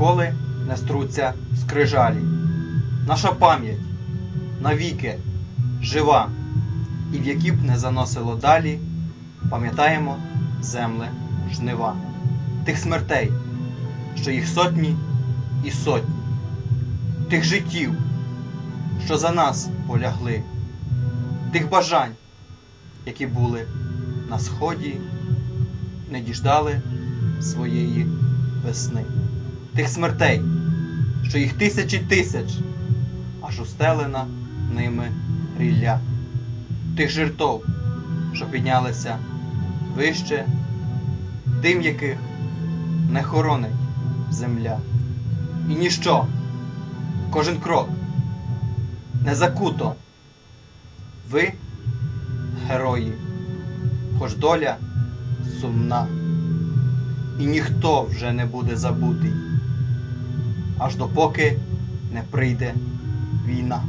ніколи не струться скрижалі. Наша пам'ять навіки жива, і в які б не заносило далі, пам'ятаємо земле жнива, тих смертей, що їх сотні і сотні, тих життів, що за нас полягли, тих бажань, які були на сході, не діждали своєї весни, тих смертей, що їх тисячі тисяч, аж устелена ними рілля, тих жертов, що піднялися вище, дим яких не хоронить земля. І ніщо, кожен крок не закуто. Ви герої, хоч доля сумна, і ніхто вже не буде забутий, аж допоки не прийде війна.